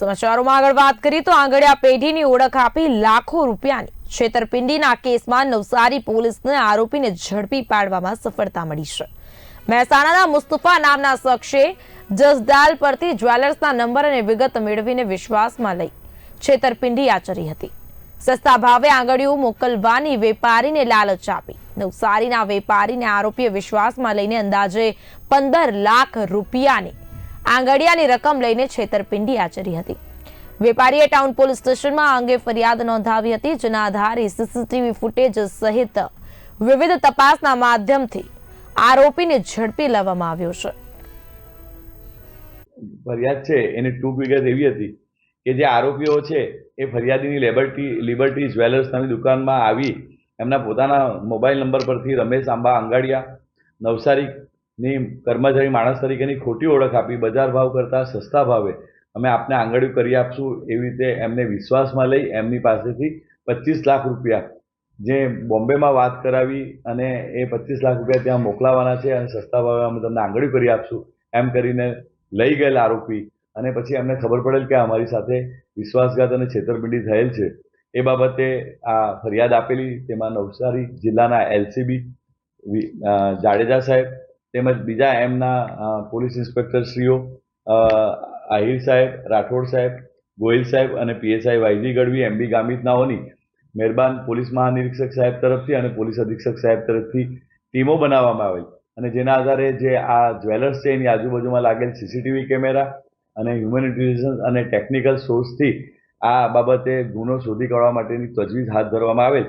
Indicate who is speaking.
Speaker 1: સમાચારોમાં આગળ વાત કરીએ તો આંગળિયા પેઢીની ઓળખ આપી લાખો રૂપિયાની છેતરપિંડીના કેસમાં નવસારી પોલીસને આરોપીને ઝડપી પાડવામાં સફળતા મળી છે. મહેસાણાના મુસ્તફા નામના શખ્સે જસદાલ પરથી જ્વેલર્સના નંબર અને વિગત મેળવીને વિશ્વાસમાં લઈ છેતરપિંડી આચરી હતી. સસ્તા ભાવે આંગળીઓ મોકલવાની વેપારીને લાલચ આપી. નવસારીના વેપારીને આરોપીએ વિશ્વાસમાં લઈને અંદાજે પંદર લાખ રૂપિયાની આંગડિયાની રકમ લઈને છેતરપિંડી આચરી હતી. વેપારીએ ટાઉન પોલીસ સ્ટેશનમાં અંગે ફરિયાદ નોંધાવી હતી, જેના આધારે સીસીટીવી ફૂટેજ સહિત વિવિધ તપાસના માધ્યમથી આરોપીને ઝડપી લેવામાં આવ્યો છે.
Speaker 2: ફરિયાદ છે, એની ટૂંક વિગત એવી હતી કે જે આરોપીઓ છે, એ ફરિયાદીની લેબર્ટી, લિબર્ટી જ્વેલર્સ નામની દુકાનમાં આવી, એમના પોતાના મોબાઈલ નંબર પરથી રમેશ આંબા આંગાડિયા નવસારીની કર્મચારી માણસ તરીકેની ખોટી ઓળખ આપી, બજાર ભાવ કરતાં સસ્તા ભાવે, અમે આપને આંગળ્યું કરી આપશું એવી રીતે એમને વિશ્વાસમાં લઈ એમની પાસેથી પચીસ લાખ રૂપિયા જે બોમ્બેમાં વાત કરાવી અને એ પચીસ લાખ રૂપિયા ત્યાં મોકલાવાના છે અને સસ્તા ભાવે અમે તમને આંગળી કરી આપશું, એમ કરીને લઈ ગયેલા આરોપી. અને પછી અમને ખબર પડેલ કે અમારી સાથે વિશ્વાસઘાત અને છેતરપિંડી થયેલ છે. એ બાબતે આ ફરિયાદ આપેલી તેમાં નવસારી જિલ્લાના એલસીબી જાડેજા સાહેબ તેમજ બીજા એમના પોલીસ ઇન્સ્પેક્ટરશ્રીઓ આહિર સાહેબ, રાઠોડ સાહેબ, ગોહિલ સાહેબ અને પીએસઆઈ વાયજી ગઢવી એમબી ગામિતનાઓની મહેરબાન પોલીસ મહાનિરીક્ષક સાહેબ તરફથી અને પોલીસ અધિક્ષક સાહેબ તરફથી ટીમો બનાવવામાં આવેલ. અને જેના આધારે જે આ જ્વેલર્સ છે, એની આજુબાજુમાં લાગેલ સીસીટીવી કેમેરા અને હ્યુમન ઇન્ટેલિજન્સ અને ટેકનિકલ સોર્સથી આ બાબતે ગુનો શોધી કાઢવા માટેની તજવીજ હાથ ધરવામાં આવેલ.